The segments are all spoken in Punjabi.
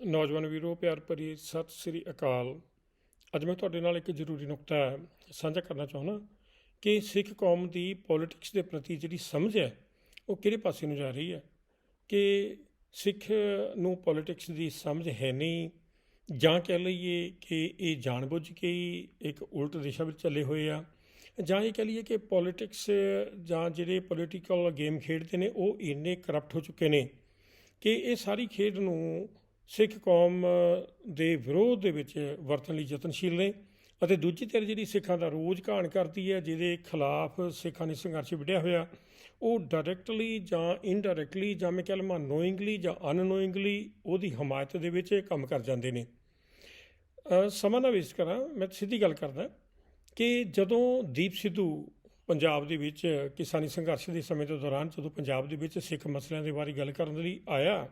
ਨੌਜਵਾਨ ਵੀਰੋ, ਪਿਆਰ ਭਰੀ ਸਤਿ ਸ੍ਰੀ ਅਕਾਲ। ਅੱਜ ਮੈਂ ਤੁਹਾਡੇ ਨਾਲ ਇੱਕ ਜ਼ਰੂਰੀ ਨੁਕਤਾ ਸਾਂਝਾ ਕਰਨਾ ਚਾਹੁੰਦਾ ਕਿ ਸਿੱਖ ਕੌਮ ਦੀ ਪੋਲਿਟਿਕਸ ਦੇ ਪ੍ਰਤੀ ਜਿਹੜੀ ਸਮਝ ਹੈ, ਉਹ ਕਿਹੜੇ ਪਾਸੇ ਨੂੰ ਜਾ ਰਹੀ ਹੈ? ਕਿ ਸਿੱਖ ਨੂੰ ਪੋਲਿਟਿਕਸ ਦੀ ਸਮਝ ਹੈ ਨਹੀਂ, ਜਾਂ ਕਹਿ ਲਈਏ ਕਿ ਇਹ ਜਾਣਬੁੱਝ ਕੇ ਇੱਕ ਉਲਟ ਦਿਸ਼ਾ ਵਿੱਚ ਚੱਲੇ ਹੋਏ ਆ, ਜਾਂ ਇਹ ਕਹਿ ਲਈਏ ਕਿ ਪੋਲਿਟਿਕਸ ਜਾਂ ਜਿਹੜੇ ਪੋਲੀਟੀਕਲ ਗੇਮ ਖੇਡਦੇ ਨੇ, ਉਹ ਇੰਨੇ ਕਰਪਟ ਹੋ ਚੁੱਕੇ ਨੇ ਕਿ ਇਹ ਸਾਰੀ ਖੇਡ ਨੂੰ ਸਿੱਖ ਕੌਮ ਦੇ ਵਿਰੋਧ ਦੇ ਵਿੱਚ ਵਰਤਣ ਲਈ ਯਤਨਸ਼ੀਲ ਨੇ ਅਤੇ ਦੂਜੀ ਧਿਰ ਜਿਹੜੀ ਸਿੱਖਾਂ ਦਾ ਰੋਜ਼ ਘਾਣ ਕਰਦੀ ਹੈ, ਜਿਹਦੇ ਖਿਲਾਫ ਸਿੱਖਾਂ ਨੇ ਸੰਘਰਸ਼ ਵਿੱਢਿਆ ਹੋਇਆ, ਉਹ ਡਾਇਰੈਕਟਲੀ ਜਾਂ ਇਨਡਾਇਰੈਕਟਲੀ ਜਾਂ ਮੈਂ ਕਹਿ ਲਵਾਂ ਨੋਇੰਗਲੀ ਜਾਂ ਅਨਨੋਇੰਗਲੀ ਉਹਦੀ ਹਮਾਇਤ ਦੇ ਵਿੱਚ ਕੰਮ ਕਰ ਜਾਂਦੇ ਨੇ। ਸਮਾਂ ਨਾ ਵੇਸਟ ਕਰਾਂ ਮੈਂ ਸਿੱਧੀ ਗੱਲ ਕਰਦਾ ਕਿ ਜਦੋਂ ਦੀਪ ਸਿੱਧੂ ਪੰਜਾਬ ਦੇ ਵਿੱਚ ਕਿਸਾਨੀ ਸੰਘਰਸ਼ ਦੇ ਸਮੇਂ ਦੇ ਦੌਰਾਨ ਜਦੋਂ ਪੰਜਾਬ ਦੇ ਵਿੱਚ ਸਿੱਖ ਮਸਲਿਆਂ ਦੇ ਬਾਰੇ ਗੱਲ ਕਰਨ ਲਈ ਆਇਆ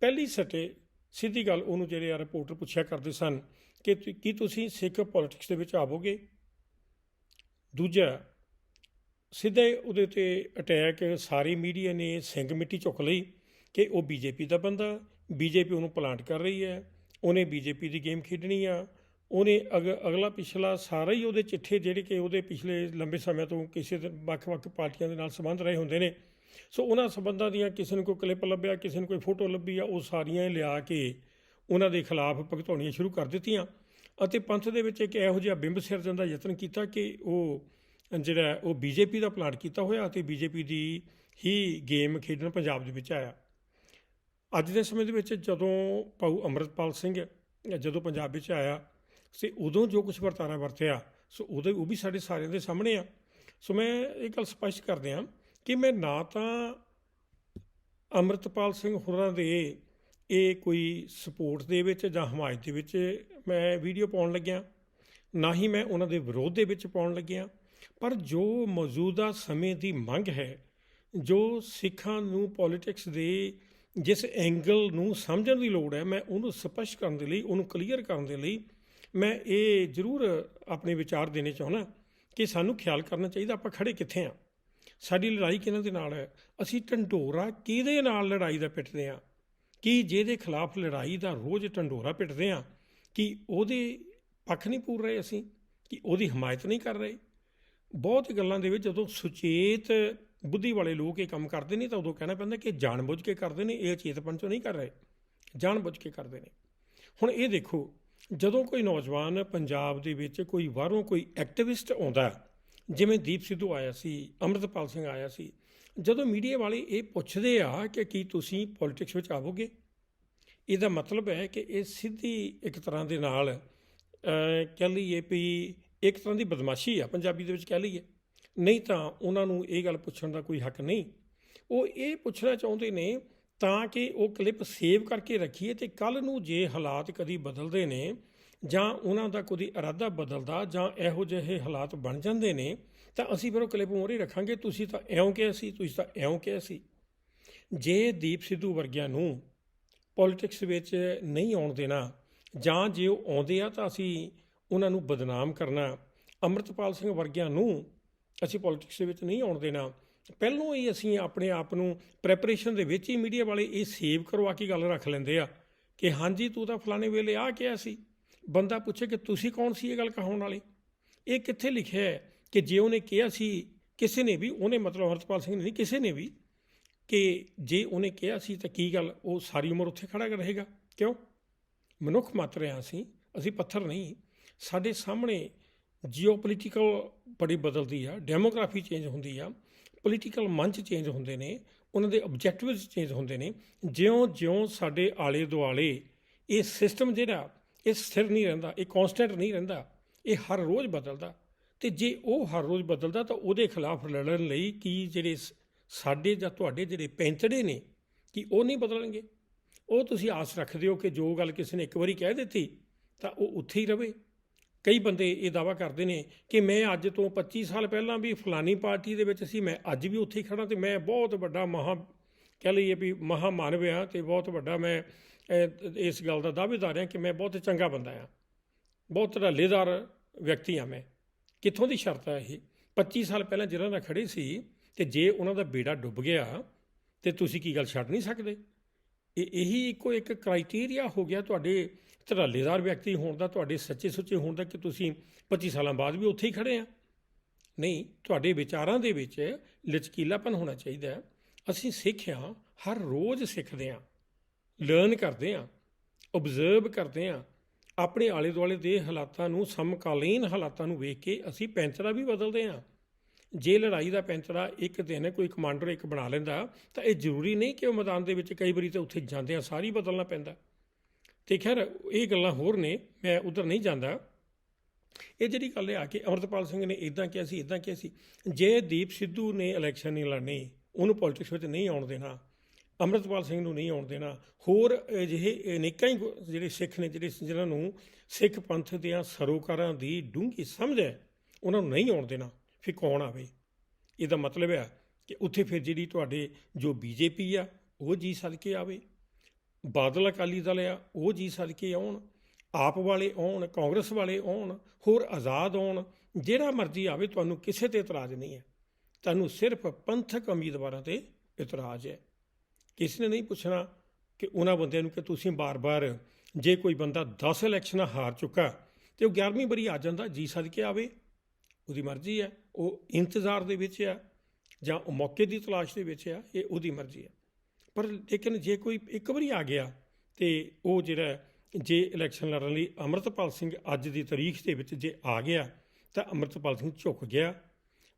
ਪਹਿਲੀ ਸਟੇ ਸਿੱਧੀ ਗੱਲ ਉਹਨੂੰ ਜਿਹੜੇ ਆ ਰਿਪੋਰਟਰ ਪੁੱਛਿਆ ਕਰਦੇ ਸਨ ਕਿ ਤੁ- ਕੀ ਤੁਸੀਂ ਸਿੱਖ ਪੋਲਿਟਿਕਸ ਦੇ ਵਿੱਚ ਆਵੋਗੇ? ਦੂਜਾ, ਸਿੱਧੇ ਉਹਦੇ ਉੱਤੇ ਅਟੈਕ ਸਾਰੀ ਮੀਡੀਆ ਨੇ ਸਿੰਘ ਮਿੱਟੀ ਚੁੱਕ ਲਈ ਕਿ ਉਹ ਬੀਜੇਪੀ ਦਾ ਬੰਦਾ, ਬੀਜੇਪੀ ਉਹਨੂੰ ਪਲਾਂਟ ਕਰ ਰਹੀ ਹੈ, ਉਹਨੇ ਬੀਜੇਪੀ ਦੀ ਗੇਮ ਖੇਡਣੀ ਆ, ਉਹਨੇ ਅਗ, ਅਗਲਾ ਪਿਛਲਾ ਸਾਰਾ ਹੀ ਉਹਦੇ ਚਿੱਠੇ ਜਿਹੜੇ ਕਿ ਉਹਦੇ ਪਿਛਲੇ ਲੰਬੇ ਸਮੇਂ ਤੋਂ ਕਿਸੇ ਵੱਖ-ਵੱਖ ਪਾਰਟੀਆਂ ਦੇ ਨਾਲ ਸੰਬੰਧ ਰਹੇ ਹੁੰਦੇ ਨੇ ਸੋ ਉਹਨਾਂ ਸੰਬੰਧਾਂ ਦੀਆਂ ਕਿਸੇ ਨੂੰ ਕੋਈ ਕਲਿੱਪ ਲੱਭਿਆ, ਕਿਸੇ ਨੂੰ ਕੋਈ ਫੋਟੋ ਲੱਭੀ ਆ, ਉਹ ਸਾਰੀਆਂ ਲਿਆ ਕੇ ਉਹਨਾਂ ਦੇ ਖਿਲਾਫ ਭਗਤਾਉਣੀਆਂ ਸ਼ੁਰੂ ਕਰ ਦਿੱਤੀਆਂ। ਅਤੇ ਪੰਥ ਦੇ ਵਿੱਚ ਇੱਕ ਇਹੋ ਜਿਹਾ ਬਿੰਬ ਸਿਰਜਣ ਦਾ ਯਤਨ ਕੀਤਾ ਕਿ ਉਹ ਜਿਹੜਾ ਹੈ, ਉਹ ਬੀਜੇਪੀ ਦਾ ਪਲਾਟ ਕੀਤਾ ਹੋਇਆ ਅਤੇ ਬੀਜੇਪੀ ਦੀ ਹੀ ਗੇਮ ਖੇਡਣ ਪੰਜਾਬ ਦੇ ਵਿੱਚ ਆਇਆ। ਅੱਜ ਦੇ ਸਮੇਂ ਦੇ ਵਿੱਚ ਜਦੋਂ ਭਾਊ ਅਮਰਤਪਾਲ ਸਿੰਘ ਜਦੋਂ ਪੰਜਾਬ ਵਿੱਚ ਆਇਆ ਸੇ ਉਦੋਂ ਜੋ ਕੁਝ ਵਰਤਾਰਾ ਵਰਤਿਆ, ਸੋ ਉਹਦੇ, ਉਹ ਵੀ ਸਾਡੇ ਸਾਰਿਆਂ ਦੇ ਸਾਹਮਣੇ ਆ। ਸੋ ਮੈਂ ਇਹ ਗੱਲ ਸਪਸ਼ਟ ਕਰ ਦਿਆਂ ਕਿ ਮੈਂ ਨਾ ਤਾਂ ਅਮਰਤਪਾਲ ਸਿੰਘ ਹੋਰਾਂ ਦੇ ਇਹ ਕੋਈ ਸਪੋਰਟ ਦੇ ਵਿੱਚ ਜਾਂ ਹਮਾਇਤ ਦੇ ਵਿੱਚ ਮੈਂ ਵੀਡੀਓ ਪਾਉਣ ਲੱਗਿਆ, ਨਾ ਹੀ ਮੈਂ ਉਹਨਾਂ ਦੇ ਵਿਰੋਧ ਦੇ ਵਿੱਚ ਪਾਉਣ ਲੱਗਿਆ। ਪਰ ਜੋ ਮੌਜੂਦਾ ਸਮੇਂ ਦੀ ਮੰਗ ਹੈ, ਜੋ ਸਿੱਖਾਂ ਨੂੰ ਪੋਲਿਟਿਕਸ ਦੇ ਜਿਸ ਐਂਗਲ ਨੂੰ ਸਮਝਣ ਦੀ ਲੋੜ ਹੈ, ਮੈਂ ਉਹਨੂੰ ਸਪਸ਼ਟ ਕਰਨ ਦੇ ਲਈ, ਉਹਨੂੰ ਕਲੀਅਰ ਕਰਨ ਦੇ ਲਈ ਮੈਂ ਇਹ ਜ਼ਰੂਰ ਆਪਣੇ ਵਿਚਾਰ ਦੇਣੇ ਚਾਹੁੰਦਾ ਕਿ ਸਾਨੂੰ ਖਿਆਲ ਕਰਨਾ ਚਾਹੀਦਾ ਆਪਾਂ ਖੜੇ ਕਿੱਥੇ ਆ। ਸਾਡੀ ਲੜਾਈ ਕਿਹਨਾਂ ਦੇ ਨਾਲ ਹੈ? ਅਸੀਂ ਢੰਡੋਰਾ ਕਿਹਦੇ ਨਾਲ ਲੜਾਈ ਦਾ ਪਿੱਟਦੇ ਆ ਕਿ ਜਿਹਦੇ ਖਿਲਾਫ ਲੜਾਈ ਦਾ ਰੋਜ਼ ਢੰਡੋਰਾ ਪਿੱਟਦੇ ਆ ਕਿ ਉਹਦੇ ਪੱਖ ਨਹੀਂ ਪੂਰ ਰਹੇ ਅਸੀਂ? ਕਿ ਉਹਦੀ ਹਮਾਇਤ ਨਹੀਂ ਕਰ ਰਹੇ? ਬਹੁਤ ਗੱਲਾਂ ਦੇ ਵਿੱਚ ਜਦੋਂ ਸੁਚੇਤ ਬੁੱਧੀ ਵਾਲੇ ਲੋਕ ਇਹ ਕੰਮ ਕਰਦੇ ਨੇ ਤਾਂ ਉਦੋਂ ਕਹਿਣਾ ਪੈਂਦਾ ਕਿ ਜਾਣਬੁੱਝ ਕੇ ਕਰਦੇ ਨੇ, ਇਹ ਚੇਤਪਨ ਚੋਂ ਨਹੀਂ ਕਰ ਰਹੇ। ਜਾਣਬੁੱਝ ਕੇ ਕਰਦੇ ਨੇ। ਹੁਣ ਇਹ ਦੇਖੋ, ਜਦੋਂ ਕੋਈ ਨੌਜਵਾਨ ਪੰਜਾਬ ਦੇ ਵਿੱਚ ਕੋਈ ਬਾਹਰੋਂ ਕੋਈ ਐਕਟਿਵਿਸਟ ਆਉਂਦਾ ਜਿਵੇਂ ਦੀਪ ਸਿੱਧੂ ਆਇਆ ਸੀ, ਅੰਮ੍ਰਿਤਪਾਲ ਸਿੰਘ ਆਇਆ ਸੀ, ਜਦੋਂ ਮੀਡੀਆ ਵਾਲੇ ਇਹ ਪੁੱਛਦੇ ਆ ਕਿ ਕੀ ਤੁਸੀਂ ਪੋਲਿਟਿਕਸ ਵਿੱਚ ਆਵੋਗੇ, ਇਹਦਾ ਮਤਲਬ ਹੈ ਕਿ ਇਹ ਸਿੱਧੀ ਇੱਕ ਤਰ੍ਹਾਂ ਦੇ ਨਾਲ ਕਹਿ ਲਈਏ ਵੀ ਇੱਕ ਤਰ੍ਹਾਂ ਦੀ ਬਦਮਾਸ਼ੀ ਆ, ਪੰਜਾਬੀ ਦੇ ਵਿੱਚ ਕਹਿ ਲਈਏ। ਨਹੀਂ ਤਾਂ ਉਹਨਾਂ ਨੂੰ ਇਹ ਗੱਲ ਪੁੱਛਣ ਦਾ ਕੋਈ ਹੱਕ ਨਹੀਂ। ਉਹ ਇਹ ਪੁੱਛਣਾ ਚਾਹੁੰਦੇ ਨੇ ਤਾਂ ਕਿ ਉਹ ਕਲਿੱਪ ਸੇਵ ਕਰਕੇ ਰੱਖੀਏ ਤੇ ਕੱਲ ਨੂੰ ਜੇ ਹਾਲਾਤ ਕਦੀ ਬਦਲਦੇ ਨੇ ਜਾਂ ਉਹਨਾਂ ਦਾ ਕੋਈ ਇਰਾਦਾ ਬਦਲਦਾ ਜਾਂ ਇਹੋ ਜਿਹੇ ਹਾਲਾਤ ਬਣ ਜਾਂਦੇ ਨੇ, ਤਾਂ ਅਸੀਂ ਫਿਰ ਉਹ ਕਲਿੱਪ ਮੋਰੇ ਰੱਖਾਂਗੇ, ਤੁਸੀਂ ਤਾਂ ਐਉਂ ਕਿਹਾ ਸੀ, ਤੁਸੀਂ ਤਾਂ ਇਉਂ ਕਿਹਾ ਸੀ। ਜੇ ਦੀਪ ਸਿੱਧੂ ਵਰਗਿਆਂ ਨੂੰ ਪੋਲਿਟਿਕਸ ਵਿੱਚ ਨਹੀਂ ਆਉਣ ਦੇਣਾ, ਜਾਂ ਜੇ ਉਹ ਆਉਂਦੇ ਆ ਤਾਂ ਅਸੀਂ ਉਹਨਾਂ ਨੂੰ ਬਦਨਾਮ ਕਰਨਾ, ਅੰਮ੍ਰਿਤਪਾਲ ਸਿੰਘ ਵਰਗਿਆਂ ਨੂੰ ਅਸੀਂ ਪੋਲਿਟਿਕਸ ਦੇ ਵਿੱਚ ਨਹੀਂ ਆਉਣ ਦੇਣਾ, ਪਹਿਲੋਂ ਹੀ ਅਸੀਂ ਆਪਣੇ ਆਪ ਨੂੰ ਪ੍ਰੈਪਰੇਸ਼ਨ ਦੇ ਵਿੱਚ ਹੀ ਮੀਡੀਆ ਵਾਲੇ ਇਹ ਸੇਵ ਕਰਵਾ ਕੇ ਗੱਲ ਰੱਖ ਲੈਂਦੇ ਆ ਕਿ ਹਾਂਜੀ ਤੂੰ ਤਾਂ ਫਲਾਣੇ ਵੇਲੇ ਆ ਕਿਹਾ ਸੀ। ਬੰਦਾ ਪੁੱਛੇ ਕਿ ਤੁਸੀਂ ਕੌਣ ਸੀ ਇਹ ਗੱਲ ਕਹਾਉਣ ਵਾਲੇ? ਇਹ ਕਿੱਥੇ ਲਿਖਿਆ ਹੈ ਕਿ ਜੇ ਉਹਨੇ ਕਿਹਾ ਸੀ, ਕਿਸੇ ਨੇ ਵੀ, ਉਹਨੇ ਮਤਲਬ ਹਰਤਪਾਲ ਸਿੰਘ ਨੇ ਨਹੀਂ, ਕਿਸੇ ਨੇ ਵੀ ਕਿ ਜੇ ਉਹਨੇ ਕਿਹਾ ਸੀ ਤਾਂ ਕੀ ਗੱਲ, ਉਹ ਸਾਰੀ ਉਮਰ ਉੱਥੇ ਖੜਾ ਰਹੇਗਾ? ਕਿਉਂ? ਮਨੁੱਖ ਮਾਤਰ ਹਾਂ ਅਸੀਂ ਅਸੀਂ ਪੱਥਰ ਨਹੀਂ। ਸਾਡੇ ਸਾਹਮਣੇ ਜੀਓਪੋਲਿਟੀਕਲ ਬੜੀ ਬਦਲਦੀ ਆ ਡੈਮੋਗ੍ਰਾਫੀ ਚੇਂਜ ਹੁੰਦੀ ਆ ਪੋਲੀਟੀਕਲ ਮੰਚ ਚੇਂਜ ਹੁੰਦੇ ਨੇ, ਉਹਨਾਂ ਦੇ ਆਬਜੈਕਟਿਵਸ ਚੇਂਜ ਹੁੰਦੇ ਨੇ। ਜਿਉਂ-ਜਿਉਂ ਸਾਡੇ ਆਲੇ ਦੁਆਲੇ ਇਹ ਸਿਸਟਮ ਜਿਹੜਾ ਇਹ ਸਥਿਰ ਨਹੀਂ ਰਹਿੰਦਾ, ਇਹ ਕਨਸਟੈਂਟ ਨਹੀਂ ਰਹਿੰਦਾ, ਇਹ ਹਰ ਰੋਜ਼ ਬਦਲਦਾ। ਤੇ ਜੇ ਉਹ ਹਰ ਰੋਜ਼ ਬਦਲਦਾ ਤਾਂ ਉਹਦੇ ਖਿਲਾਫ ਲੜਨ ਲਈ ਕੀ ਜਿਹੜੇ ਸ- ਸਾਡੇ ਜਾਂ ਤੁਹਾਡੇ ਜਿਹੜੇ ਪੈਂਤੜੇ ਨੇ, ਕਿ ਉਹ ਨਹੀਂ ਬਦਲਣਗੇ? ਉਹ ਤੁਸੀਂ ਆਸ ਰੱਖਦੇ ਹੋ ਕਿ ਜੋ ਗੱਲ ਕਿਸੇ ਨੇ ਇੱਕ ਵਾਰੀ ਕਹਿ ਦਿੱਤੀ, ਤਾਂ ਉਹ ਉੱਥੇ ਹੀ ਰਵੇ। ਕਈ ਬੰਦੇ ਇਹ ਦਾਵਾ ਕਰਦੇ ਨੇ ਕਿ ਮੈਂ ਅੱਜ ਤੋਂ 25 ਸਾਲ ਪਹਿਲਾਂ ਵੀ ਫਲਾਨੀ ਪਾਰਟੀ ਦੇ ਵਿੱਚ ਸੀ, ਮੈਂ ਅੱਜ ਵੀ ਉੱਥੇ ਹੀ ਖੜਾ ਤੇ ਮੈਂ ਬਹੁਤ ਵੱਡਾ ਮਹਾ, ਕਹਿ ਲਈਏ ਵੀ ਮਹਾ ਮਾਨਵ ਆ ਤੇ ਬਹੁਤ ਵੱਡਾ ਮੈਂ ਇਸ ਗੱਲ ਦਾ ਦਾਅਵੇਦਾਰ ਹਾਂ ਕਿ ਮੈਂ ਬਹੁਤ ਚੰਗਾ ਬੰਦਾ ਹਾਂ। ਬਹੁਤ ਢੱਲੇਦਾਰ ਵਿਅਕਤੀ ਹਾਂ ਮੈਂ। ਕਿੱਥੋਂ ਦੀ ਸ਼ਰਤ ਹੈ ਇਹ? 25 ਸਾਲ ਪਹਿਲਾਂ ਜਿਹਨਾਂ ਨਾਲ ਖੜੇ ਸੀ ਤੇ ਜੇ ਉਹਨਾਂ ਦਾ ਬੇੜਾ ਡੁੱਬ ਗਿਆ, ਤੇ ਤੁਸੀਂ ਕੀ ਗੱਲ ਛੱਡ ਨਹੀਂ ਸਕਦੇ? ਇਹ, ਇਹੀ ਇੱਕੋ ਇੱਕ ਕ੍ਰਾਈਟੇਰੀਆ ਹੋ ਗਿਆ ਤੁਹਾਡੇ ਧਰਾਲੇਦਾਰ ਵਿਅਕਤੀ ਹੋਣ ਦਾ, ਤੁਹਾਡੇ ਸੱਚੇ ਸੁੱਚੇ ਹੋਣ ਦਾ ਕਿ ਤੁਸੀਂ 25 ਸਾਲਾਂ ਬਾਅਦ ਵੀ ਉੱਥੇ ਹੀ ਖੜੇ ਆ। ਨਹੀਂ, ਤੁਹਾਡੇ ਵਿਚਾਰਾਂ ਦੇ ਵਿੱਚ ਲਚਕੀਲਾਪਨ ਹੋਣਾ ਚਾਹੀਦਾ ਹੈ। ਅਸੀਂ ਸਿੱਖਿਆ ਹਰ ਰੋਜ਼ ਸਿੱਖਦੇ ਆ ਲਰਨ ਕਰਦੇ ਆ ਆਬਜ਼ਰਵ ਕਰਦੇ ਆ, ਆਪਣੇ ਆਲੇ ਦੁਆਲੇ ਦੇ ਹਾਲਾਤਾਂ ਨੂੰ ਸਮਕਾਲੀਨ ਹਾਲਾਤਾਂ ਨੂੰ ਵੇਖ ਕੇ ਅਸੀਂ ਪੈਂਚਰਾ ਵੀ ਬਦਲਦੇ ਆ। ਜੇ ਲੜਾਈ ਦਾ ਪੈਂਚਰਾ ਇੱਕ ਦਿਨ ਕੋਈ ਕਮਾਂਡਰ ਇੱਕ ਬਣਾ ਲੈਂਦਾ, ਤਾਂ ਇਹ ਜ਼ਰੂਰੀ ਨਹੀਂ ਕਿ ਉਹ ਮੈਦਾਨ ਦੇ ਵਿੱਚ ਕਈ ਵਾਰੀ ਤਾਂ ਉੱਥੇ ਜਾਂਦੇ ਆ, ਸਾਰੀ ਬਦਲਣਾ ਪੈਂਦਾ। ਤੇ ਖੈਰ, ਇਹ ਗੱਲਾਂ ਹੋਰ ਨੇ, ਮੈਂ ਉਧਰ ਨਹੀਂ ਜਾਂਦਾ। ਇਹ ਜਿਹੜੀ ਗੱਲ ਆ ਕਿ ਅਮਰਤਪਾਲ ਸਿੰਘ ਨੇ ਇਦਾਂ ਕਿਹਾ ਸੀ ਇਦਾਂ ਕਿਹਾ ਸੀ, ਜੇ ਦੀਪ ਸਿੱਧੂ ਨੇ ਇਲੈਕਸ਼ਨ ਨਹੀਂ ਲੜਨੀ, ਉਹਨੂੰ ਪੋਲਿਟਿਕਸ ਵਿੱਚ ਨਹੀਂ ਆਉਣ ਦੇਣਾ ਅਮਰਤਪਾਲ ਸਿੰਘ ਨੂੰ ਨਹੀਂ ਆਉਣ ਦੇਣਾ। ਹੋਰ ਅਜਿਹੇ ਅਨੇਕਾਂ ਹੀ ਗੁ- ਜਿਹੜੇ ਸਿੱਖ ਨੇ, ਜਿਹੜੇ ਜਿਨ੍ਹਾਂ ਨੂੰ ਸਿੱਖ ਪੰਥ ਦੀਆਂ ਸਰੋਕਾਰਾਂ ਦੀ ਡੂੰਘੀ ਸਮਝ ਹੈ, ਉਹਨਾਂ ਨੂੰ ਨਹੀਂ ਆਉਣ ਦੇਣਾ, ਫਿਰ ਕੌਣ ਆਵੇ? ਇਹਦਾ ਮਤਲਬ ਹੈ ਕਿ ਉੱਥੇ ਫਿਰ ਜਿਹੜੀ ਤੁਹਾਡੇ ਜੋ ਬੀਜੇਪੀ ਆ, ਉਹ ਜੀ ਸਦਕੇ ਆਵੇ। ਬਾਦਲ ਅਕਾਲੀ ਦਲ ਆ, ਉਹ ਜੀ ਸਦਕੇ ਆਉਣ। ਆਪ ਵਾਲੇ ਆਉਣ, ਕਾਂਗਰਸ ਵਾਲੇ ਆਉਣ, ਹੋਰ ਆਜ਼ਾਦ ਆਉਣ, ਜਿਹੜਾ ਮਰਜ਼ੀ ਆਵੇ, ਤੁਹਾਨੂੰ ਕਿਸੇ ਤੇ ਇਤਰਾਜ਼ ਨਹੀਂ ਹੈ। ਤੁਹਾਨੂੰ ਸਿਰਫ ਪੰਥਕ ਉਮੀਦਵਾਰਾਂ ਤੇ ਇਤਰਾਜ਼ ਹੈ। ਕਿਸੇ ਨੇ ਨਹੀਂ ਪੁੱਛਣਾ ਕਿ ਉਹਨਾਂ ਬੰਦਿਆਂ ਨੂੰ ਕਿ ਤੁਸੀਂ ਬਾਰ-ਬਾਰ ਜੇ ਕੋਈ ਬੰਦਾ 10 ਇਲੈਕਸ਼ਨਾਂ ਹਾਰ ਚੁੱਕਾ ਤੇ ਉਹ 11ਵੀਂ ਵਾਰੀ ਆ ਜਾਂਦਾ, ਜੀ ਸਦਕੇ ਆਵੇ, ਉਹਦੀ ਮਰਜ਼ੀ ਹੈ, ਉਹ ਇੰਤਜ਼ਾਰ ਦੇ ਵਿੱਚ ਆ ਜਾਂ ਉਹ ਮੌਕੇ ਦੀ ਤਲਾਸ਼ ਦੇ ਵਿੱਚ ਆ ਇਹ ਉਹਦੀ ਮਰਜ਼ੀ ਹੈ। ਪਰ ਲੇਕਿਨ ਜੇ ਕੋਈ ਇੱਕ ਵਾਰੀ ਆ ਗਿਆ ਤੇ ਉਹ ਜਿਹੜਾ ਜੇ ਇਲੈਕਸ਼ਨ ਲੜਨ ਲਈ ਅਮਰਤਪਾਲ ਸਿੰਘ ਅੱਜ ਦੀ ਤਾਰੀਖ ਦੇ ਵਿੱਚ ਜੇ ਆ ਗਿਆ ਤਾਂ ਅਮਰਤਪਾਲ ਸਿੰਘ ਝੁਕ ਗਿਆ,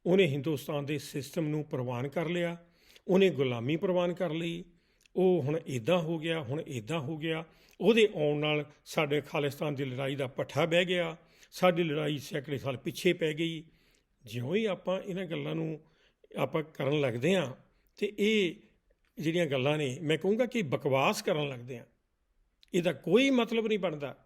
ਉਹਨੇ ਹਿੰਦੁਸਤਾਨ ਦੇ ਸਿਸਟਮ ਨੂੰ ਪ੍ਰਵਾਨ ਕਰ ਲਿਆ ਉਹਨੇ ਗੁਲਾਮੀ ਪ੍ਰਵਾਨ ਕਰ ਲਈ। ਉਹ ਹੁਣ ਇਦਾਂ ਹੋ ਗਿਆ, ਹੁਣ ਇਦਾਂ ਹੋ ਗਿਆ। ਉਹਦੇ ਆਉਣ ਨਾਲ ਸਾਡੇ ਖਾਲਿਸਤਾਨ ਦੀ ਲੜਾਈ ਦਾ ਪੱਠਾ ਬਹਿ ਗਿਆ। ਸਾਡੀ ਲੜਾਈ ਸੈਂਕੜੇ ਸਾਲ ਪਿੱਛੇ ਪੈ ਗਈ। ਜਿਉਂ ਹੀ ਆਪਾਂ ਇਹਨਾਂ ਗੱਲਾਂ ਨੂੰ ਆਪਾਂ ਕਰਨ ਲੱਗਦੇ ਹਾਂ ਤੇ ਇਹ ਜਿਹੜੀਆਂ ਗੱਲਾਂ ਨੇ, ਮੈਂ ਕਹੂੰਗਾ ਕਿ ਬਕਵਾਸ ਕਰਨ ਲੱਗਦੇ ਹਾਂ। ਇਹਦਾ ਕੋਈ ਮਤਲਬ ਨਹੀਂ ਬਣਦਾ।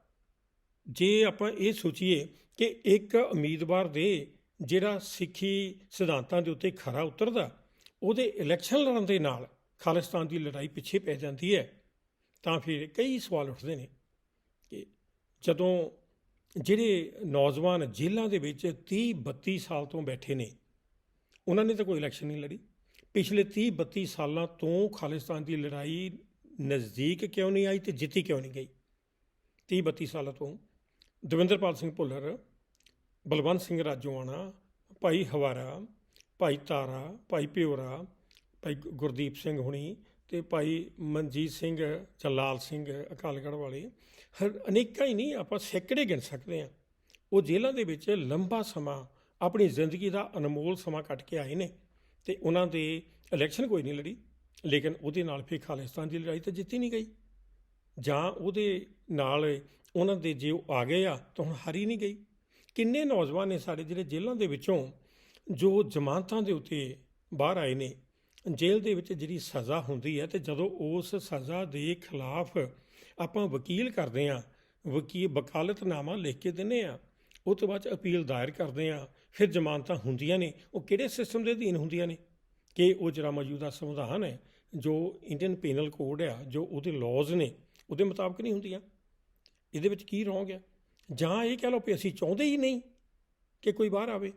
ਜੇ ਆਪਾਂ ਇਹ ਸੋਚੀਏ ਕਿ ਇੱਕ ਉਮੀਦਵਾਰ ਦੇ ਜਿਹੜਾ ਸਿੱਖੀ ਸਿਧਾਂਤਾਂ ਦੇ ਉੱਤੇ ਖਰਾ ਉਤਰਦਾ ਉਹਦੇ ਇਲੈਕਸ਼ਨ ਲੜਨ ਦੇ ਨਾਲ ਖਾਲਿਸਤਾਨ ਦੀ ਲੜਾਈ ਪਿੱਛੇ ਪੈ ਜਾਂਦੀ ਹੈ, ਤਾਂ ਫਿਰ ਕਈ ਸਵਾਲ ਉੱਠਦੇ ਨੇ ਕਿ ਜਦੋਂ ਜਿਹੜੇ ਨੌਜਵਾਨ ਜੇਲ੍ਹਾਂ ਦੇ ਵਿੱਚ 30 32 ਸਾਲ ਤੋਂ ਬੈਠੇ ਨੇ, ਉਹਨਾਂ ਨੇ ਤਾਂ ਕੋਈ ਇਲੈਕਸ਼ਨ ਨਹੀਂ ਲੜੀ। ਪਿਛਲੇ 30 32 ਸਾਲਾਂ ਤੋਂ ਖਾਲਿਸਤਾਨ ਦੀ ਲੜਾਈ ਨਜ਼ਦੀਕ ਕਿਉਂ ਨਹੀਂ ਆਈ ਤੇ ਜਿੱਤੀ ਕਿਉਂ ਨਹੀਂ ਗਈ? 30 32 ਸਾਲਾਂ ਤੋਂ ਦਵਿੰਦਰਪਾਲ ਸਿੰਘ ਭੁੱਲਰ, ਬਲਵੰਤ ਸਿੰਘ ਰਾਜੋਆਣਾ, ਭਾਈ ਹਵਾਰਾ ਭਾਈ ਤਾਰਾ ਭਾਈ ਪਿਓਰਾ ਭਾਈ ਗੁਰਦੀਪ ਸਿੰਘ ਹੁਣੀ ਤੇ ਭਾਈ ਮਨਜੀਤ ਸਿੰਘ ਜਲਾਲ ਸਿੰਘ, ਅਕਾਲਗੜ੍ਹ ਵਾਲੇ। ਹਰ ਅਨੇਕਾਂ ਹੀ ਨਹੀਂ, ਆਪਾਂ ਸੈਂਕੜੇ ਗਿਣ ਸਕਦੇ ਹਾਂ। ਉਹ ਜੇਲ੍ਹਾਂ ਦੇ ਵਿੱਚ ਲੰਬਾ ਸਮਾਂ ਆਪਣੀ ਜ਼ਿੰਦਗੀ ਦਾ ਅਨਮੋਲ ਸਮਾਂ ਕੱਟ ਕੇ ਆਏ ਨੇ ਤੇ ਉਹਨਾਂ ਦੇ ਇਲੈਕਸ਼ਨ ਕੋਈ ਨਹੀਂ ਲੜੀ, ਲੇਕਿਨ ਉਹਦੇ ਨਾਲ ਫਿਰ ਖਾਲਿਸਤਾਨ ਦੀ ਲੜਾਈ ਤਾਂ ਜਿੱਤੀ ਨਹੀਂ ਗਈ। ਜਾਂ ਉਹਦੇ ਨਾਲ ਉਹਨਾਂ ਦੇ ਜੇ ਉਹ ਆ ਗਏ ਆ ਤਾਂ ਹੁਣ ਹਾਰੀ ਨਹੀਂ ਗਈ। ਕਿੰਨੇ ਨੌਜਵਾਨ ਨੇ ਸਾਡੇ ਜਿਹੜੇ ਜੇਲ੍ਹਾਂ ਦੇ ਵਿੱਚੋਂ ਜੋ ਜ਼ਮਾਨਤਾਂ ਦੇ ਉੱਤੇ ਬਾਹਰ ਆਏ ਨੇ, ਜੇਲ੍ਹ ਦੇ ਵਿੱਚ ਜਿਹੜੀ ਸਜ਼ਾ ਹੁੰਦੀ ਹੈ ਤੇ ਜਦੋਂ ਉਸ ਸਜ਼ਾ ਦੇ ਖਿਲਾਫ ਆਪਾਂ ਵਕੀਲ ਕਰਦੇ ਆ ਵਕੀਲ ਵਕਾਲਤਨਾਮਾ ਲਿਖ ਕੇ ਦਿੰਨੇ ਆ ਉਹ ਤੋਂ ਬਾਅਦ 'ਚ ਅਪੀਲ ਦਾਇਰ ਕਰਦੇ ਆ ਫਿਰ ਜ਼ਮਾਨਤਾਂ ਹੁੰਦੀਆਂ ਨੇ, ਉਹ ਕਿਹੜੇ ਸਿਸਟਮ ਦੇ ਅਧੀਨ ਹੁੰਦੀਆਂ ਨੇ? ਕਿ ਉਹ ਜਿਹੜਾ ਮੌਜੂਦਾ ਸੰਵਿਧਾਨ ਹੈ, ਜੋ ਇੰਡੀਅਨ ਪੀਨਲ ਕੋਡ ਆ, ਜੋ ਉਹਦੇ ਲਾਜ਼ ਨੇ, ਉਹਦੇ ਮੁਤਾਬਕ ਨਹੀਂ ਹੁੰਦੀਆਂ। ਇਹਦੇ ਵਿੱਚ ਕੀ ਰੋਂਗ ਹੈ ਜਾਂ ਇਹ ਕਹਿ ਲਓ ਕਿ ਅਸੀਂ ਚਾਹੁੰਦੇ ਹੀ ਨਹੀਂ ਕਿ ਕੋਈ ਬਾਹਰ ਆਵੇ।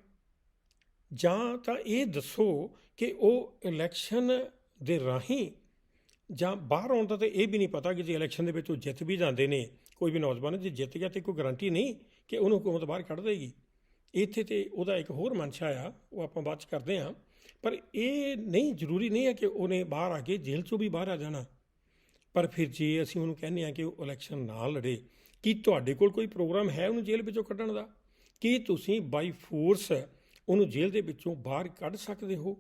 ਜਾਂ ਤਾਂ ਇਹ ਦੱਸੋ ਕਿ ਉਹ ਇਲੈਕਸ਼ਨ ਦੇ ਰਾਹੀਂ ਜਾਂ ਬਾਹਰ ਆਉਣ ਦਾ ਤਾਂ ਇਹ ਵੀ ਨਹੀਂ ਪਤਾ ਕਿ ਜੇ ਇਲੈਕਸ਼ਨ ਦੇ ਵਿੱਚ ਉਹ ਜਿੱਤ ਵੀ ਜਾਂਦੇ ਨੇ, ਕੋਈ ਵੀ ਨੌਜਵਾਨ ਜੇ ਜਿੱਤ ਗਿਆ ਤੇ ਕੋਈ ਗਾਰੰਟੀ ਨਹੀਂ ਕਿ ਉਹਨੂੰ ਹਕੂਮਤ ਬਾਹਰ ਕੱਢ ਦੇਗੀ। ਇੱਥੇ ਤੇ ਉਹਦਾ ਇੱਕ ਹੋਰ ਮਨਸ਼ਾ ਆ, ਉਹ ਆਪਾਂ ਬਾਅਦ ਚ ਕਰਦੇ ਹਾਂ। ਪਰ ਇਹ ਨਹੀਂ, ਜ਼ਰੂਰੀ ਨਹੀਂ ਹੈ ਕਿ ਉਹਨੇ ਬਾਹਰ ਆ ਕੇ ਜੇਲ੍ਹ ਚੋਂ ਵੀ ਬਾਹਰ ਆ ਜਾਣਾ। ਪਰ ਫਿਰ ਜੇ ਅਸੀਂ ਉਹਨੂੰ ਕਹਿੰਦੇ ਆ ਕਿ ਉਹ ਇਲੈਕਸ਼ਨ ਨਾ ਲੜੇ, ਕੀ ਤੁਹਾਡੇ ਕੋਲ ਕੋਈ ਪ੍ਰੋਗਰਾਮ ਹੈ ਉਹਨੂੰ ਜੇਲ੍ਹ ਵਿੱਚੋਂ ਕੱਢਣ ਦਾ? ਕੀ ਤੁਸੀਂ ਬਾਈ ਫੋਰਸ ਉਹਨੂੰ ਜੇਲ੍ਹ ਦੇ ਵਿੱਚੋਂ ਬਾਹਰ ਕੱਢ ਸਕਦੇ ਹੋ।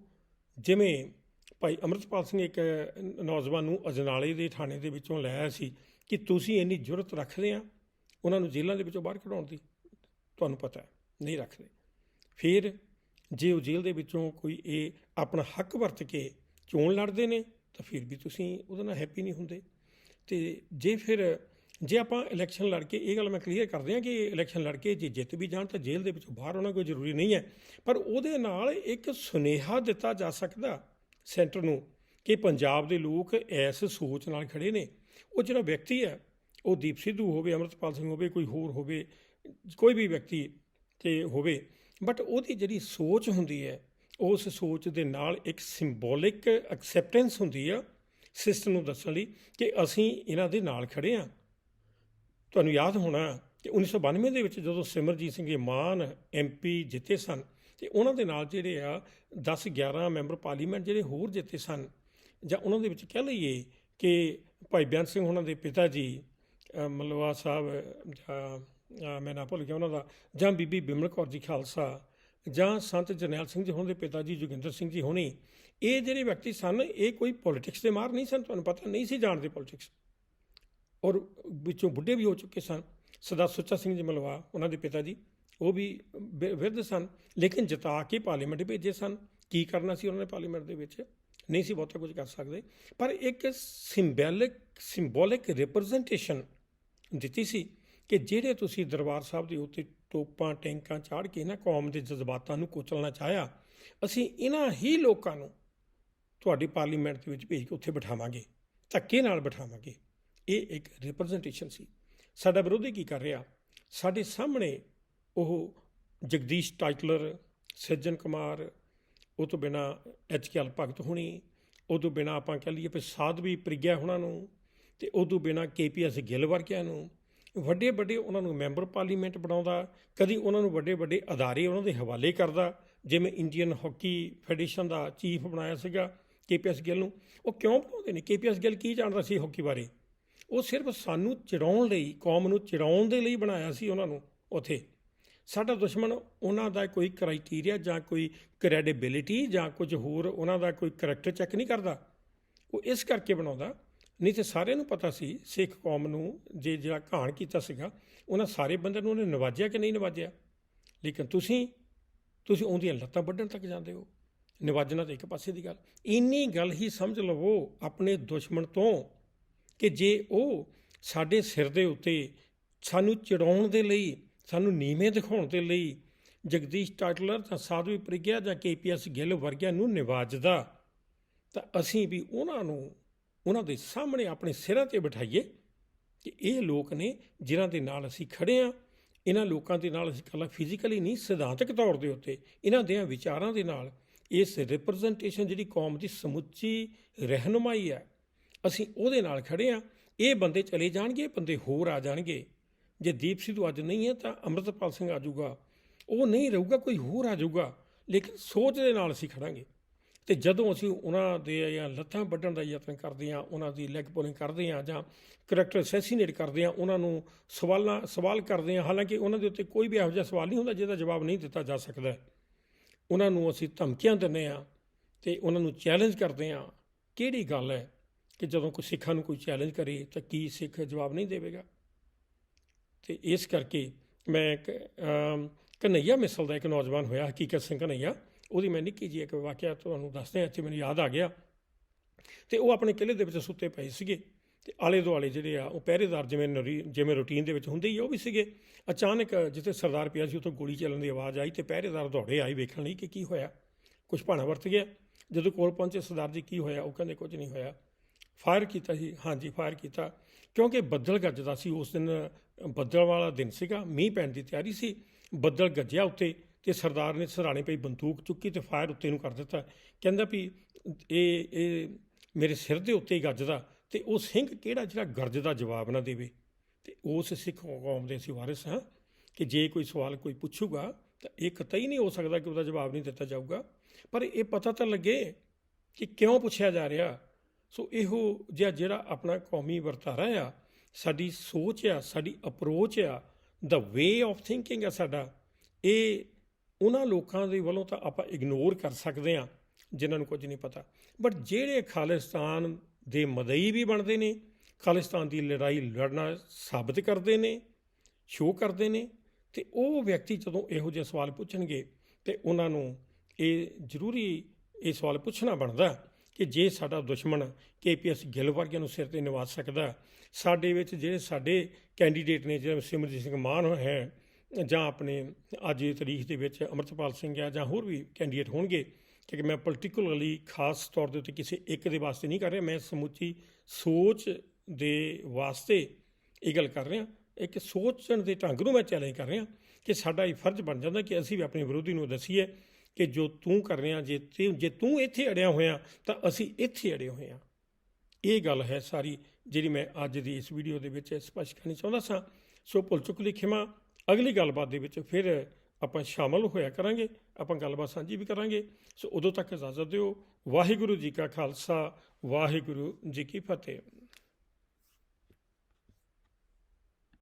ਜਿਵੇਂ ਭਾਈ ਅਮਰਤਪਾਲ ਸਿੰਘ ਇੱਕ ਨੌਜਵਾਨ ਨੂੰ ਅਜਨਾਲੇ ਦੇ ਥਾਣੇ ਦੇ ਵਿੱਚੋਂ ਲੈ ਆਇਆ ਸੀ ਕਿ ਤੁਸੀਂ ਇੰਨੀ ਜੁਰਤ ਰੱਖਦੇ ਆ ਉਹਨਾਂ ਨੂੰ ਜੇਲ੍ਹਾਂ ਦੇ ਵਿੱਚੋਂ ਬਾਹਰ ਕਢਾਉਣ ਦੀ। ਤੁਹਾਨੂੰ ਪਤਾ ਹੈ, ਨਹੀਂ ਰੱਖਦੇ। ਫਿਰ ਜੇ ਉਹ ਜੇਲ੍ਹ ਦੇ ਵਿੱਚੋਂ ਕੋਈ ਇਹ ਆਪਣਾ ਹੱਕ ਵਰਤ ਕੇ ਚੋਣ ਲੜਦੇ ਨੇ ਤਾਂ ਫਿਰ ਵੀ ਤੁਸੀਂ ਉਹਦੇ ਨਾਲ ਹੈਪੀ ਨਹੀਂ ਹੁੰਦੇ। ਤੇ ਜੇ ਫਿਰ ਜੇ ਆਪਾਂ ਇਲੈਕਸ਼ਨ ਲੜ ਕੇ ਇਹ ਗੱਲ ਮੈਂ ਕਲੀਅਰ ਕਰਦੇ ਹਾਂ ਕਿ ਇਲੈਕਸ਼ਨ ਲੜ ਕੇ ਜੇ ਜਿੱਤ ਵੀ ਜਾਣ ਤਾਂ ਜੇਲ੍ਹ ਦੇ ਵਿੱਚੋਂ ਬਾਹਰ ਆਉਣਾ ਕੋਈ ਜ਼ਰੂਰੀ ਨਹੀਂ ਹੈ। ਪਰ ਉਹਦੇ ਨਾਲ ਇੱਕ ਸੁਨੇਹਾ ਦਿੱਤਾ ਜਾ ਸਕਦਾ ਸੈਂਟਰ ਨੂੰ ਕਿ ਪੰਜਾਬ ਦੇ ਲੋਕ ਇਸ ਸੋਚ ਨਾਲ ਖੜੇ ਨੇ। ਉਹ ਜਿਹੜਾ ਵਿਅਕਤੀ ਹੈ, ਉਹ ਦੀਪ ਸਿੱਧੂ ਹੋਵੇ, ਅਮਰਤਪਾਲ ਸਿੰਘ ਹੋਵੇ, ਕੋਈ ਹੋਰ ਹੋਵੇ, ਕੋਈ ਵੀ ਵਿਅਕਤੀ ਤੇ ਹੋਵੇ ਬਟ ਉਹਦੀ ਜਿਹੜੀ ਸੋਚ ਹੁੰਦੀ ਹੈ, ਉਸ ਸੋਚ ਦੇ ਨਾਲ ਇੱਕ ਸਿੰਬੋਲਿਕ ਐਕਸੈਪਟੈਂਸ ਹੁੰਦੀ ਆ ਸਿਸਟਮ ਨੂੰ ਦੱਸਣ ਲਈ ਕਿ ਅਸੀਂ ਇਹਨਾਂ ਦੇ ਨਾਲ ਖੜੇ ਹਾਂ। ਤੁਹਾਨੂੰ ਯਾਦ ਹੋਣਾ ਕਿ 1992 ਦੇ ਵਿੱਚ ਜਦੋਂ ਸਿਮਰਜੀਤ ਸਿੰਘ ਜੀ ਮਾਨ ਐਮਪੀ ਜਿੱਤੇ ਸਨ ਤੇ ਉਹਨਾਂ ਦੇ ਨਾਲ ਜਿਹੜੇ ਆ 10 11 ਮੈਂਬਰ ਪਾਰਲੀਮੈਂਟ ਜਿਹੜੇ ਹੋਰ ਜਿੱਤੇ ਸਨ ਜਾਂ ਉਹਨਾਂ ਦੇ ਵਿੱਚ ਕਹਿ ਲਈਏ ਕਿ ਭਾਈ ਬਿਆਨ ਸਿੰਘ ਉਹਨਾਂ ਦੇ ਪਿਤਾ ਜੀ ਅ, ਮਲਵਾ ਸਾਹਿਬ ਜਾਂ ਮੈਂ ਨਾ ਭੁੱਲ ਗਿਆ ਉਹਨਾਂ ਦਾ ਜਾਂ ਬੀਬੀ ਬਿਮਲ ਕੌਰ ਜੀ ਖਾਲਸਾ ਜਾਂ ਸੰਤ ਜਰਨੈਲ ਸਿੰਘ ਜੀ ਉਹਨਾਂ ਦੇ ਪਿਤਾ ਜੀ ਜੋਗਿੰਦਰ ਸਿੰਘ ਜੀ ਹੋਣੀ ਇਹ ਜਿਹੜੇ ਵਿਅਕਤੀ ਸਨ ਇਹ ਕੋਈ ਪੋਲਿਟਿਕਸ ਦੇ ਮਾਰ ਨਹੀਂ ਸਨ ਤੁਹਾਨੂੰ ਪਤਾ ਨਹੀਂ ਸੀ ਜਾਣਦੇ ਪੋਲਿਟਿਕਸ ਔਰ ਵਿੱਚੋਂ ਬੁੱਢੇ ਵੀ ਹੋ ਚੁੱਕੇ ਸਨ। ਸਰਦਾਰ ਸੁੱਚਾ ਸਿੰਘ ਜੀ ਮਲਵਾ, ਉਹਨਾਂ ਦੇ ਪਿਤਾ ਜੀ, ਉਹ ਵੀ ਵਿ- ਵਿਰਧ ਸਨ। ਲੇਕਿਨ ਜਿਤਾ ਕੇ ਪਾਰਲੀਮੈਂਟ ਭੇਜੇ ਸਨ। ਕੀ ਕਰਨਾ ਸੀ ਉਹਨਾਂ ਨੇ ਪਾਰਲੀਮੈਂਟ ਦੇ ਵਿੱਚ? ਨਹੀਂ ਸੀ ਬਹੁਤਾ ਕੁਝ ਕਰ ਸਕਦੇ। ਪਰ ਇੱਕ ਸਿੰਬੋਲਿਕ ਸਿੰਬੋਲਿਕ ਰਿਪਰੈਜ਼ੈਂਟੇਸ਼ਨ ਦਿੱਤੀ ਸੀ ਕਿ ਜਿਹੜੇ ਤੁਸੀਂ ਦਰਬਾਰ ਸਾਹਿਬ ਦੇ ਉੱਤੇ ਟੋਪਾਂ ਟੈਂਕਾਂ ਚਾੜ ਕੇ ਨਾ ਕੌਮ ਦੇ ਜਜ਼ਬਾਤਾਂ ਨੂੰ ਕੁਚਲਣਾ ਚਾਹਿਆ, ਅਸੀਂ ਇਹਨਾਂ ਹੀ ਲੋਕਾਂ ਨੂੰ ਤੁਹਾਡੀ ਪਾਰਲੀਮੈਂਟ ਦੇ ਵਿੱਚ ਭੇਜ ਕੇ ਉੱਥੇ ਬਿਠਾਵਾਂਗੇ। ਧੱਕੇ ਨਾਲ ਬਿਠਾਵਾਂਗੇ। ਇਹ ਇੱਕ ਰਿਪਰੈਜ਼ੈਂਟੇਸ਼ਨ ਸੀ। ਸਾਡਾ ਵਿਰੋਧੀ ਕੀ ਕਰ ਰਿਹਾ? ਸਾਡੇ ਸਾਹਮਣੇ ਉਹ ਜਗਦੀਸ਼ ਟਾਈਟਲਰ ਸੱਜਣ ਕੁਮਾਰ, ਉਹ ਤੋਂ ਬਿਨਾ ਐਚ ਕੇ ਐਲ ਭਗਤ ਹੋਣੀ, ਉਹ ਤੋਂ ਬਿਨਾ ਆਪਾਂ ਕਹਿ ਲਈਏ ਵੀ ਸਾਧਵੀ ਪ੍ਰਿਗਿਆ ਹੋਣਾ ਨੂੰ, ਤੇ ਉਹ ਤੋਂ ਬਿਨਾ ਕੇਪੀਐਸ ਗਿੱਲ ਵਰਗਿਆਂ ਨੂੰ ਵੱਡੇ ਵੱਡੇ ਉਹਨਾਂ ਨੂੰ ਮੈਂਬਰ ਪਾਰਲੀਮੈਂਟ ਬਣਾਉਂਦਾ, ਕਦੀ ਉਹਨਾਂ ਨੂੰ ਵੱਡੇ ਵੱਡੇ ਅਦਾਰੇ ਉਹਨਾਂ ਦੇ ਹਵਾਲੇ ਕਰਦਾ, ਜਿਵੇਂ ਇੰਡੀਅਨ ਹਾਕੀ ਫੈਡਰੇਸ਼ਨ ਦਾ ਚੀਫ ਬਣਾਇਆ ਸੀਗਾ ਕੇਪੀਐਸ ਗਿੱਲ ਨੂੰ, ਉਹ ਕਿਉਂ ਬਣਾਉਂਦੇ ਨੇ? ਕੇਪੀਐਸ ਗਿੱਲ ਕੀ ਜਾਣਦਾ ਸੀ ਹਾਕੀ ਬਾਰੇ? ਉਹ ਸਿਰਫ ਸਾਨੂੰ ਚਿੜਾਉਣ ਲਈ, ਕੌਮ ਨੂੰ ਚਿੜਾਉਣ ਦੇ ਲਈ ਬਣਾਇਆ ਸੀ ਉਹਨਾਂ ਨੂੰ ਉੱਥੇ। ਸਾਡਾ ਦੁਸ਼ਮਣ ਉਹਨਾਂ ਦਾ ਕੋਈ ਕ੍ਰਾਈਟੇਰੀਆ ਜਾਂ ਕੋਈ ਕ੍ਰੈਡੀਬਿਲਿਟੀ ਜਾਂ ਕੁਝ ਹੋਰ ਉਹਨਾਂ ਦਾ ਕੋਈ ਕਰੈਕਟਰ ਚੈੱਕ ਨਹੀਂ ਕਰਦਾ। ਉਹ ਇਸ ਕਰਕੇ ਬਣਾਉਂਦਾ, ਨਹੀਂ ਤੇ ਸਾਰਿਆਂ ਨੂੰ ਪਤਾ ਸੀ, ਸਿੱਖ ਕੌਮ ਨੂੰ ਜੇ ਜਿਹੜਾ ਘਾਣ ਕੀਤਾ ਸੀਗਾ, ਉਹਨਾਂ ਸਾਰੇ ਬੰਦਿਆਂ ਨੂੰ ਉਹਨੇ ਨਵਾਜਿਆ ਕਿ ਨਹੀਂ ਨਵਾਜਿਆ? ਲੇਕਿਨ ਤੁਸੀਂ ਤੁਸੀਂ ਉਹਦੀਆਂ ਲੱਤਾਂ ਵੱਢਣ ਤੱਕ ਜਾਂਦੇ ਹੋ। ਨਿਵਾਜਣਾ ਤਾਂ ਇੱਕ ਪਾਸੇ ਦੀ ਗੱਲ। ਇੰਨੀ ਗੱਲ ਹੀ ਸਮਝ ਲਵੋ, ਆਪਣੇ ਦੁਸ਼ਮਣ ਤੋਂ ਕਿ ਜੇ ਉਹ ਸਾਡੇ ਸਿਰ ਦੇ ਉੱਤੇ ਸਾਨੂੰ ਚੜਾਉਣ ਦੇ ਲਈ, ਸਾਨੂੰ ਨੀਵੇਂ ਦਿਖਾਉਣ ਦੇ ਲਈ ਜਗਦੀਸ਼ ਟਾਟਲਰ ਜਾਂ ਸਾਧਵੀ ਪ੍ਰਿਗਿਆ ਜਾਂ ਕੇਪੀਐਸ ਗਿੱਲ ਵਰਗਿਆਂ ਨੂੰ ਨਿਵਾਜਦਾ, ਤਾਂ ਅਸੀਂ ਵੀ ਉਹਨਾਂ ਨੂੰ, ਉਹਨਾਂ ਦੇ ਸਾਹਮਣੇ ਆਪਣੇ ਸਿਰਾਂ ਤੇ ਬਿਠਾਈਏ ਕਿ ਇਹ ਲੋਕ ਨੇ ਜਿਨ੍ਹਾਂ ਦੇ ਨਾਲ ਅਸੀਂ ਖੜੇ ਆ ਇਹਨਾਂ ਲੋਕਾਂ ਦੇ ਨਾਲ ਅਸੀਂ ਇਕੱਲਾ ਫਿਜ਼ੀਕਲੀ ਨਹੀਂ, ਸਿਧਾਂਤਕ ਤੌਰ ਦੇ ਉੱਤੇ ਇਹਨਾਂ ਦੇ ਵਿਚਾਰਾਂ ਦੇ ਨਾਲ ਇਸ ਰਿਪਰੈਜ਼ੈਂਟੇਸ਼ਨ ਜਿਹੜੀ ਕੌਮ ਦੀ ਸਮੁੱਚੀ ਰਹਿਨੁਮਾਈ ਹੈ ਅਸੀਂ ਉਹਦੇ ਨਾਲ ਖੜੇ ਆ। ਇਹ ਬੰਦੇ ਚਲੇ ਜਾਣਗੇ ਬੰਦੇ ਹੋਰ ਆ ਜਾਣਗੇ। ਜੇ ਦੀਪ ਸਿੱਧੂ ਅੱਜ ਨਹੀਂ ਹੈ ਤਾਂ ਅੰਮ੍ਰਿਤਪਾਲ ਸਿੰਘ ਆ ਜਾਊਗਾ। ਉਹ ਨਹੀਂ ਰਹੂਗਾ, ਕੋਈ ਹੋਰ ਆ ਜਾਊਗਾ। ਲੇਕਿਨ ਸੋਚ ਦੇ ਨਾਲ ਅਸੀਂ ਖੜਾਂਗੇ। ਤੇ ਜਦੋਂ ਅਸੀਂ ਉਹਨਾਂ ਦੇ ਜਾਂ ਲੱਤਾਂ ਵੱਢਣ ਦਾ ਯਤਨ ਕਰਦੇ ਹਾਂ ਉਹਨਾਂ ਦੀ ਲੈਗ ਪੁਲਿੰਗ ਕਰਦੇ ਹਾਂ ਜਾਂ ਕਰੈਕਟਰ ਅਸੈਸੀਨੇਟ ਕਰਦੇ ਹਾਂ ਉਹਨਾਂ ਨੂੰ ਸਵਾਲਾਂ, ਸਵਾਲ ਕਰਦੇ ਹਾਂ ਹਾਲਾਂਕਿ ਉਹਨਾਂ ਦੇ ਉੱਤੇ ਕੋਈ ਵੀ ਇਹੋ ਜਿਹਾ ਸਵਾਲ ਨਹੀਂ ਹੁੰਦਾ ਜਿਹਦਾ ਜਵਾਬ ਨਹੀਂ ਦਿੱਤਾ ਜਾ ਸਕਦਾ। ਉਹਨਾਂ ਨੂੰ ਅਸੀਂ ਧਮਕੀਆਂ ਦਿੰਦੇ ਹਾਂ ਤੇ ਉਹਨਾਂ ਨੂੰ ਚੈਲੰਜ ਕਰਦੇ ਹਾਂ ਕਿਹੜੀ ਗੱਲ ਹੈ? ਕਿ ਜਦੋਂ ਕੋਈ ਸਿੱਖਾਂ ਨੂੰ ਕੋਈ ਚੈਲੰਜ ਕਰੇ ਤਾਂ ਕੀ ਸਿੱਖ ਜਵਾਬ ਨਹੀਂ ਦੇਵੇਗਾ? ਤੇ ਇਸ ਕਰਕੇ ਮੈਂ ਇੱਕ, ਅਮ, ਕਨਈਆ ਮਿਸਲ ਦਾ ਇੱਕ ਨੌਜਵਾਨ ਹੋਇਆ ਹਕੀਕਤ ਸਿੰਘ ਕਨਈਆ ਉਹਦੀ ਮੈਂ ਨਿੱਕੀ ਜੀ ਇੱਕ ਵਾਕਿਆ ਤੁਹਾਨੂੰ ਦੱਸਦੇ ਹਾਂ ਇੱਥੇ ਮੈਨੂੰ ਯਾਦ ਆ ਗਿਆ। ਤੇ ਉਹ ਆਪਣੇ ਕਿਲੇ ਦੇ ਵਿੱਚ ਸੁੱਤੇ ਪਏ ਸੀਗੇ ਤੇ ਆਲੇ ਦੁਆਲੇ ਜਿਹੜੇ ਆ ਉਹ ਪਹਿਰੇਦਾਰ ਜਿਵੇਂ ਨਰੀ- ਜਿਵੇਂ ਰੂਟੀਨ ਦੇ ਵਿੱਚ ਹੁੰਦੇ ਹੀ ਉਹ ਵੀ ਸੀਗੇ। ਅਚਾਨਕ ਜਿੱਥੇ ਸਰਦਾਰ ਪਿਆ ਸੀ ਉੱਥੋਂ ਗੋਲੀ ਚੱਲਣ ਦੀ ਆਵਾਜ਼ ਆਈ ਤੇ ਪਹਿਰੇਦਾਰ ਦੌੜੇ ਆਏ ਵੇਖਣ ਲਈ ਕਿ ਕੀ ਹੋਇਆ। ਕੁਝ ਭਾਣਾ ਵਰਤ ਗਿਆ। ਜਦੋਂ ਕੋਲ ਪਹੁੰਚੇ ਸਰਦਾਰ ਜੀ ਕੀ ਹੋਇਆ? ਉਹ ਕਹਿੰਦੇ ਕੁਝ ਨਹੀਂ ਹੋਇਆ। ਫਾਇਰ ਕੀਤਾ ਸੀ। ਹਾਂਜੀ, ਫਾਇਰ ਕੀਤਾ। ਕਿਉਂਕਿ ਬੱਦਲ ਗੱਜਦਾ ਸੀ। ਉਸ ਦਿਨ ਬੱਦਲ ਵਾਲਾ ਦਿਨ ਸੀਗਾ। ਮੀਂਹ ਪੈਣ ਦੀ ਤਿਆਰੀ ਸੀ। ਬੱਦਲ ਗੱਜਿਆ ਉੱਤੇ ਤੇ ਸਰਦਾਰ ਨੇ ਸਰਾਣੇ ਪਈ ਬੰਦੂਕ ਚੁੱਕੀ ਤੇ ਫਾਇਰ ਉੱਤੇ ਨੂੰ ਕਰ ਦਿੱਤਾ। ਕਹਿੰਦਾ ਵੀ, ਇਹ ਇਹ ਮੇਰੇ ਸਿਰ ਦੇ ਉੱਤੇ ਹੀ ਗੱਜਦਾ ਤੇ ਉਹ ਸਿੰਘ ਕਿਹੜਾ ਜਿਹੜਾ ਗਰਜ ਦਾ ਜਵਾਬ ਨਾ ਦੇਵੇ? ਤੇ ਉਸ ਸਿੱਖ ਕੌਮ ਦੇ ਅਸੀਂ ਵਾਰਿਸ ਹਾਂ ਕਿ ਜੇ ਕੋਈ ਸਵਾਲ ਕੋਈ ਪੁੱਛੂਗਾ ਤਾਂ ਇਹ ਕਤਈ ਨਹੀਂ ਹੋ ਸਕਦਾ ਕਿ ਉਹਦਾ ਜਵਾਬ ਨਹੀਂ ਦਿੱਤਾ ਜਾਊਗਾ। ਪਰ ਇਹ ਪਤਾ ਤਾਂ ਲੱਗੇ ਕਿ ਕਿਉਂ ਪੁੱਛਿਆ ਜਾ ਰਿਹਾ? ਸੋ ਇਹੋ ਜਿਹਾ ਜਿਹੜਾ ਆਪਣਾ ਕੌਮੀ ਵਰਤਾਰਾ ਆ ਸਾਡੀ ਸੋਚ ਆ, ਸਾਡੀ ਅਪਰੋਚ ਆ ਦਾ ਵੇ ਆਫ ਥਿੰਕਿੰਗ ਆ ਸਾਡਾ, ਇਹ ਉਹਨਾਂ ਲੋਕਾਂ ਦੇ ਵੱਲੋਂ ਤਾਂ ਆਪਾਂ ਇਗਨੋਰ ਕਰ ਸਕਦੇ ਆ ਜਿਨ੍ਹਾਂ ਨੂੰ ਕੁਝ ਨਹੀਂ ਪਤਾ। ਬਟ ਜਿਹੜੇ ਖਾਲਿਸਤਾਨ ਦੇ ਮਦਈ ਵੀ ਬਣਦੇ ਨੇ, ਖਾਲਿਸਤਾਨ ਦੀ ਲੜਾਈ ਲੜਨਾ ਸਾਬਤ ਕਰਦੇ ਨੇ ਸ਼ੋਅ ਕਰਦੇ ਨੇ, ਤੇ ਉਹ ਵਿਅਕਤੀ ਜਦੋਂ ਇਹੋ ਜਿਹੇ ਸਵਾਲ ਪੁੱਛਣਗੇ, ਤੇ ਉਹਨਾਂ ਨੂੰ ਇਹ ਜ਼ਰੂਰੀ ਇਹ ਸਵਾਲ ਪੁੱਛਣਾ ਬਣਦਾ। ਕਿ ਜੇ ਸਾਡਾ ਦੁਸ਼ਮਣ ਕੇਪੀਐਸ ਗਿੱਲ ਵਰਗਿਆਂ ਨੂੰ ਸਿਰ ਤੇ ਨਿਵਾਜ ਸਕਦਾ, ਸਾਡੇ ਵਿੱਚ ਜਿਹੜੇ ਸਾਡੇ ਕੈਂਡੀਡੇਟ ਨੇ, ਜਿਵੇਂ ਸਿਮਰਜੀਤ ਸਿੰਘ ਮਾਨ ਹੈ, ਜਾਂ ਆਪਣੇ ਅੱਜ ਦੀ ਤਾਰੀਖ ਦੇ ਵਿੱਚ ਅਮਰਤਪਾਲ ਸਿੰਘ ਆ ਜਾਂ ਹੋਰ ਵੀ ਕੈਂਡੀਡੇਟ ਹੋਣਗੇ ਕਿ ਮੈਂ ਪਰਟੀਕੂਲਰਲੀ ਖਾਸ ਤੌਰ ਦੇ ਉੱਤੇ ਕਿਸੇ ਇੱਕ ਦੇ ਵਾਸਤੇ ਨਹੀਂ ਕਰ ਰਿਹਾ, ਮੈਂ ਸਮੁੱਚੀ ਸੋਚ ਦੇ ਵਾਸਤੇ ਇਹ ਗੱਲ ਕਰ ਰਿਹਾ। ਇੱਕ ਸੋਚਣ ਦੇ ਢੰਗ ਨੂੰ ਮੈਂ ਚੈਲੰਜ ਕਰ ਰਿਹਾ ਕਿ ਸਾਡਾ ਇਹ ਫਰਜ਼ ਬਣ ਜਾਂਦਾ ਕਿ ਅਸੀਂ ਵੀ ਆਪਣੇ ਵਿਰੋਧੀ ਨੂੰ ਦੱਸੀਏ ਕਿ ਜੋ ਤੂੰ ਕਰ ਰਿਹਾ, ਜੇ ਤੇ, ਜੇ ਤੂੰ ਇੱਥੇ ਅੜਿਆ ਹੋਇਆ, ਤਾਂ ਅਸੀਂ ਇੱਥੇ ਅੜੇ ਹੋਏ ਹਾਂ। ਇਹ ਗੱਲ ਹੈ ਸਾਰੀ ਜਿਹੜੀ ਮੈਂ ਅੱਜ ਦੀ ਇਸ ਵੀਡੀਓ ਦੇ ਵਿੱਚ ਸਪਸ਼ਟ ਕਰਨੀ ਚਾਹੁੰਦਾ ਸਾਂ। ਸੋ ਭੁੱਲ ਚੁੱਕ ਲਈ ਖਿਮਾ, ਅਗਲੀ ਗੱਲਬਾਤ ਦੇ ਵਿੱਚ ਫਿਰ ਆਪਾਂ ਸ਼ਾਮਲ ਹੋਇਆ ਕਰਾਂਗੇ, ਆਪਾਂ ਗੱਲਬਾਤ ਸਾਂਝੀ ਵੀ ਕਰਾਂਗੇ। ਸੋ ਉਦੋਂ ਤੱਕ ਇਜਾਜ਼ਤ ਦਿਓ। ਵਾਹਿਗੁਰੂ ਜੀ ਕਾ ਖਾਲਸਾ, ਵਾਹਿਗੁਰੂ ਜੀ ਕੀ ਫਤਿਹ।